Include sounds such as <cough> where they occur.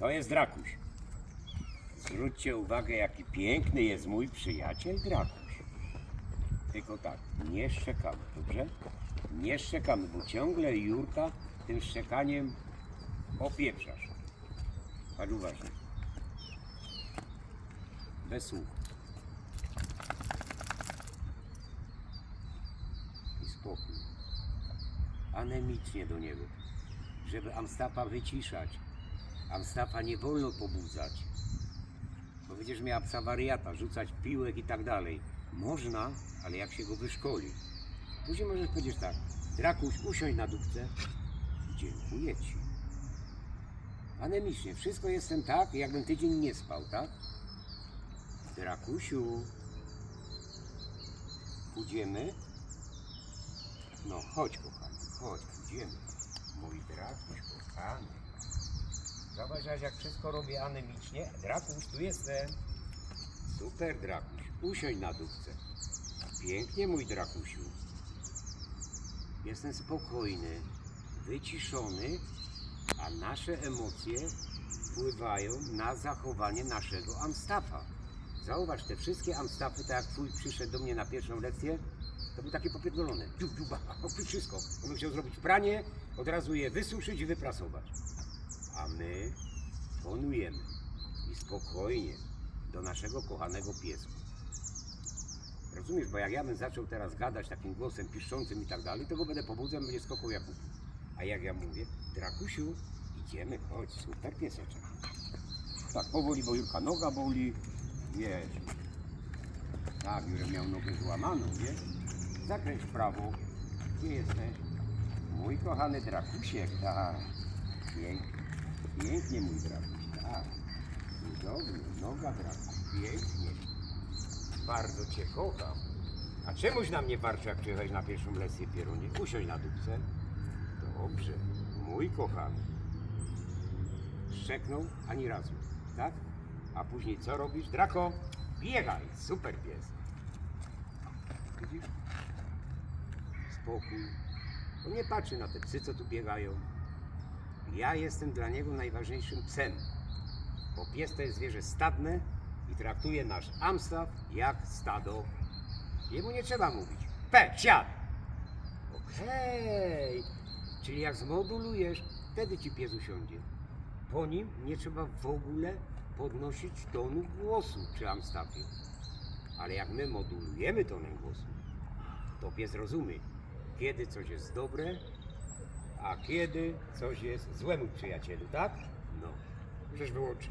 To jest Drakuś. Zwróćcie uwagę, jaki piękny jest mój przyjaciel Drakuś. Tylko tak, nie szczekamy, dobrze? Nie szczekamy, bo ciągle Jurka tym szczekaniem opieprzasz. Patrz uważnie. Bez słów. I spokój. Anemicznie do niego. Żeby Amstafa wyciszać. Amstafa nie wolno pobudzać. Bo będziesz miała psa wariata, rzucać piłek i tak dalej. Można, ale jak się go wyszkoli. Później możesz powiedzieć tak. Drakuś, usiądź na dupce. Dziękuję ci. Anemicznie. Wszystko jestem tak, jakbym tydzień nie spał, tak? Drakusiu. Pójdziemy? No chodź kochany, chodź, pójdziemy. Mój Drakuś kochany. Zauważ, jak wszystko robię anemicznie. Drakuś, tu jestem. Super Drakuś, usiądź na dupce. Pięknie mój Drakusiu. Jestem spokojny, wyciszony, a nasze emocje wpływają na zachowanie naszego Amstafa. Zauważ, te wszystkie Amstafy, tak jak twój przyszedł do mnie na pierwszą lekcję, to był takie popierdolone. Dziu, dziu, ba, oprócz <laughs> wszystko. On chciał zrobić pranie, od razu je wysuszyć i wyprasować. A my ponujemy i spokojnie do naszego kochanego piesku. Rozumiesz, bo jak ja bym zaczął teraz gadać takim głosem piszczącym i tak dalej, to go będę pobudzał, będzie skokał jak kuku. A jak ja mówię, Drakusiu, idziemy, chodź, super pieseczek. Tak, powoli, bo Jurka noga boli, wiesz. Tak, Jurek miał nogę złamaną, wiesz. Zakręć w prawo. Gdzie jesteś? Mój kochany Drakusiek, tak. Pięknie, pięknie mój Drakuś, tak. Cudownie, noga Drakuś, pięknie. Bardzo Cię kocham. A czemuś na mnie warczy, jak przyjechałeś na pierwszą lekcję pierunie? Usiądź na dupce. Dobrze, mój kochany. Szczeknął ani razu, tak? A później co robisz? Drako, biegaj, super pies. Widzisz? Spokój. On nie patrzy na te psy, co tu biegają. Ja jestem dla niego najważniejszym psem. Bo pies to jest zwierzę stadne i traktuje nasz Amstaff jak stado. Jemu nie trzeba mówić. Pe, siad! Okej. Czyli jak zmodulujesz, wtedy ci pies usiądzie. Po nim nie trzeba w ogóle podnosić tonu głosu przy Amstaffie. Ale jak my modulujemy tonem głosu, to pies rozumie, kiedy coś jest dobre, a kiedy coś jest złe, mój przyjacielu, tak? No, możesz wyłączyć.